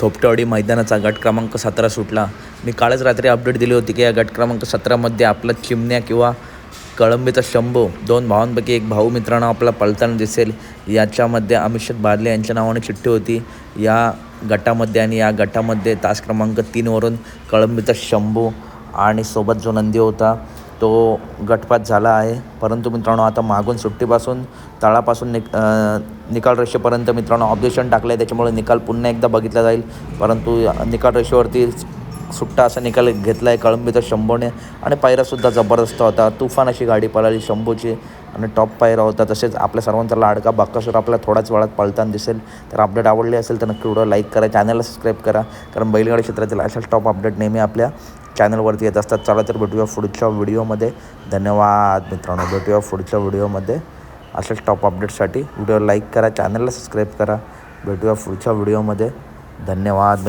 थोपटेवाडी मैदानाचा गट क्रमांक सतरा सुटला. मी कालच रात्री अपडेट दिली होती की या गट क्रमांक सतरामध्ये आपला चिमण्या किंवा कळंबीचा शंभू दोन भावांपैकी एक भाऊ मित्रांनो आपला पळताना दिसेल. याच्यामध्ये अमिषेक बादले यांच्या नावाने चिठ्ठी होती. या गटामध्ये आणि या गटामध्ये तास क्रमांक तीनवरून कळंबीचा शंभू आणि सोबत जो नंदी होता तो गटपात झाला आहे. परंतु मित्रांनो आता मागून सुट्टीपासून तळापासून निक निकाल रेषेपर्यंत मित्रांनो ऑब्जेक्शन टाकलं आहे त्याच्यामुळे निकाल पुन्हा एकदा बघितला जाईल. परंतु निकाल रेषेवरती सुट्टा असा निकाल घेतला आहे कळंबीचा शंभूने आणि पायरासुद्धा जबरदस्त होता. तुफान अशी गाडी पळाली शंभूची आणि टॉप पायरा होता. तसेच आपल्या सर्वांचा लाडका बाकासूर आपल्या थोड्याच वेळात पळताना दिसेल. तर अपडेट आवडली असेल तर नक्की व्हिडिओ लाईक करा. चॅनलला सबस्क्राईब करा. कारण बैलगाडी क्षेत्रातील अशाच टॉप अपडेट नेहमी आपल्या चॅनलवरती येत असतात. चला तर भेटूया पुढच्या व्हिडिओमध्ये. धन्यवाद मित्रांनो. भेटूया पुढच्या व्हिडिओमध्ये. असेच टॉप अपडेटसाठी व्हिडिओ लाईक करा. चॅनलला सबस्क्राईब करा. भेटूया पुढच्या व्हिडिओमध्ये. धन्यवाद